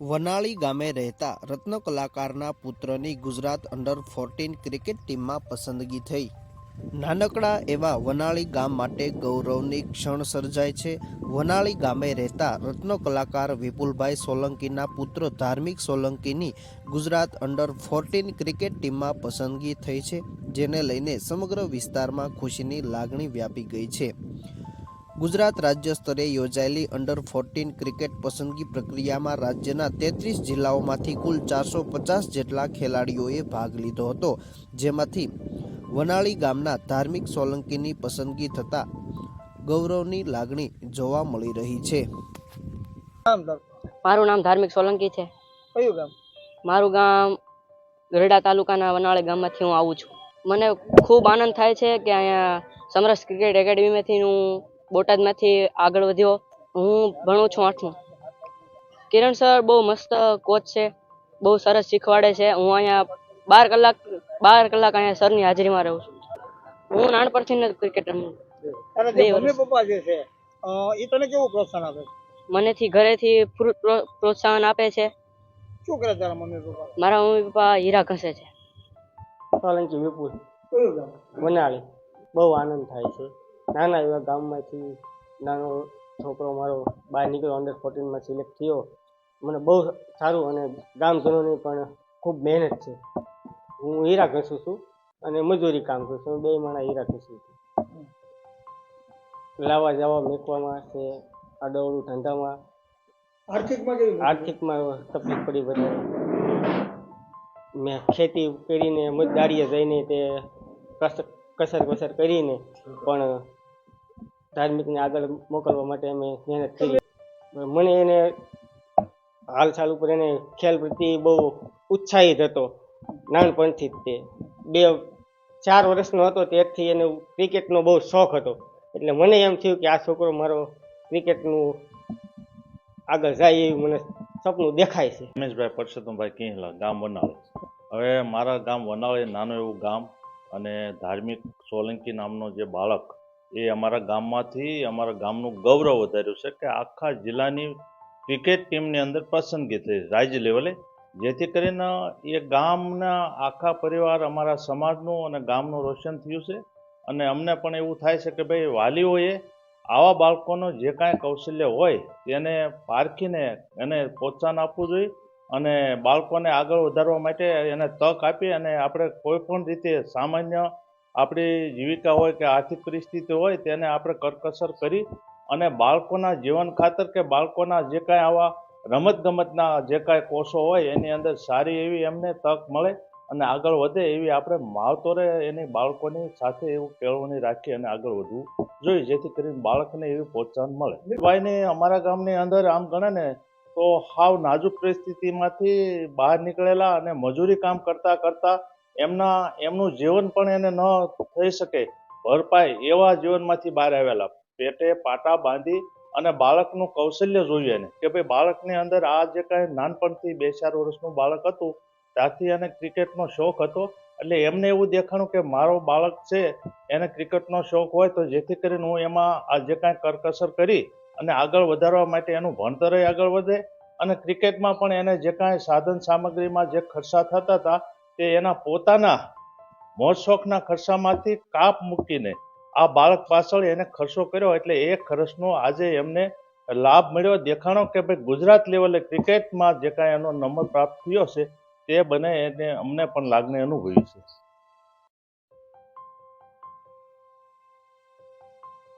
વનાળી ગામે રહેતા રત્ન કલાકારના પુત્રની ગુજરાત અંડર ફોર્ટીન ક્રિકેટ ટીમમાં પસંદગી થઈ. નાનકડા એવા વનાળી ગામ માટે ગૌરવની ક્ષણ સર્જાય છે. વનાળી ગામે રહેતા રત્ન કલાકાર વિપુલભાઈ સોલંકીના પુત્ર ધાર્મિક સોલંકીની ગુજરાત અંડર ફોર્ટીન ક્રિકેટ ટીમમાં પસંદગી થઈ છે, જેને લઈને સમગ્ર વિસ્તારમાં ખુશીની લાગણી વ્યાપી ગઈ છે. ગુજરાત રાજ્ય સ્તરે યોજાયેલી અંડર ફોર્ટીન ક્રિકેટ પસંદગી પ્રક્રિયામાં રાજ્યના તેત્રીસ જિલ્લાઓમાંથી કુલ ચારસો પચાસ જેટલા ખેલાડીઓએ ભાગ લીધો હતો. જેમાંથી વનાળી ગામના ધાર્મિક સોલંકીની પસંદગી થતાં ગૌરવની લાગણી જોવા મળી રહી છે. મારું નામ ધાર્મિક સોલંકી છે. કયું ગામ? મારું ગામ ગરડા તાલુકાના વનાળી ગામમાંથી હું આવું છું. મને ખૂબ આનંદ થાય છે કે અહીંયા સમરસ ક્રિકેટ એકેડમીમાંથી હું બોટાદમાંથી આગળ વધ્યો. હું ભણું છું આઠમું. કિરણ સર બહુ મસ્ત કોચ છે. બહુ સરસ શીખવાડે છે. હું અહીંયા બાર કલાક બાર કલાક અહીંયા સરની હાજરીમાં રહું છું. હું નાનપણથી જ ક્રિકેટ રમું ઈ તને કેવું પ્રોત્સાહન આપે છે? મનેથી ઘરેથી પ્રો- પ્રો- પ્રોત્સાહન આપે છે. શું કરે તારા મમ્મી પપ્પા? મારા મમ્મી પપ્પા હીરા ઘસે છે. સોલંકી વિપુલ બહુ આનંદ થાય છે. નાના એવા ગામમાંથી નાનો છોકરો મારો બહાર નીકળ્યો અંડર ફોર્ટીનમાં સિલેક્ટ થયો. મને બહુ સારું અને ગામજનોની પણ ખૂબ મહેનત છે. હું હીરા ઘસું છું અને મજૂરી કામ કરું છું. બે માણા હીરા ઘસું છું લાવવા જવા મેકવામાં છે આડવડું ધંધામાં. આર્થિકમાં કેવી આર્થિકમાં તકલીફ પડી વધારે. મેં ખેતી કરીને મજદારીએ જઈને તે કસ- કસર કસર કરીને પણ ધાર્મિકને આગળ મોકલવા માટે અમે મહેનત કરી મને એને હાલચાલ ઉપર એને ખેલ પ્રત્યે બહુ ઉત્સાહિત હતો. નાનપણથી જ તે. બે, ચાર વર્ષનો હતો ત્યારથી એને ક્રિકેટનો બહુ શોખ હતો. એટલે મને એમ થયું કે આ છોકરો મારો ક્રિકેટનું આગળ જાય એવું મને સપનું દેખાય છે. રમેશભાઈ પરસોત્તમભાઈ કિંહલા ગામ વનાળી હવે મારા ગામ વનાળી નાનું એવું ગામ અને ધાર્મિક સોલંકી નામનો જે બાળક એ અમારા ગામમાંથી, અમારા ગામનું ગૌરવ વધાર્યું છે કે આખા જિલ્લાની ક્રિકેટ ટીમની અંદર પસંદગી થઈ, રાજ્ય લેવલે. જેથી કરીને એ ગામના આખા પરિવાર, અમારા સમાજનું અને ગામનું રોશન થયું છે. અને અમને પણ એવું થાય છે કે ભાઈ, વાલીઓએ આવા બાળકોનો જે કાંઈ કૌશલ્ય હોય તેને પારખીને એને પ્રોત્સાહન આપવું જોઈએ અને બાળકોને આગળ વધારવા માટે એને તક આપી અને આપણે કોઈ પણ રીતે સામાન્ય આપણી જીવિકા હોય કે આર્થિક પરિસ્થિતિ હોય તેને આપણે કરકસર કરી અને બાળકોના જીવન ખાતર કે બાળકોના જે કાંઈ આવા રમતગમતના જે કાંઈ કોષો હોય એની અંદર સારી એવી એમને તક મળે અને આગળ વધે એવી આપણે માવતોરે એની બાળકોની સાથે એવું કેળવણી રાખી અને આગળ વધવું જોઈએ, જેથી કરીને બાળકને એવી પ્રોત્સાહન મળે. ભાઈને અમારા ગામની અંદર આમ ગણે ને તો હાવ નાજુક પરિસ્થિતિમાંથી બહાર નીકળેલા અને મજૂરી કામ કરતા કરતા એમના, એમનું જીવન પણ એને ન થઈ શકે, ભરપાઈ એવા જીવનમાંથી બહાર આવેલા. પેટે પાટા બાંધી અને બાળકનું કૌશલ્ય જોયું એને કે ભાઈ બાળકની અંદર આ જે કાંઈ નાનપણથી બે ચાર વર્ષનું બાળક હતું, ત્યાંથી એને ક્રિકેટનો શોખ હતો. એટલે એમને એવું દેખાણું કે મારો બાળક છે, એને ક્રિકેટનો શોખ હોય તો જેથી કરીને હું એમાં આ જે કાંઈ કરકસર કરી અને આગળ વધારવા માટે એનું ભણતરય આગળ વધે અને ક્રિકેટમાં પણ એને જે કાંઈ સાધન સામગ્રીમાં જે ખર્ચા થતા હતા તે એના પોતાના મોજ શોખના ખર્ચામાંથી કાપ મૂકીને આ બાળક પાછળ એને ખર્ચો કર્યો એટલે એ ખર્ચનો આજે એમને લાભ મળ્યો. દેખાણો કે ભાઈ ગુજરાત લેવલે ક્રિકેટમાં જે કાંઈ એનો નંબર પ્રાપ્ત થયો છે તે બને એને અમને પણ લાગણી અનુભવી છે.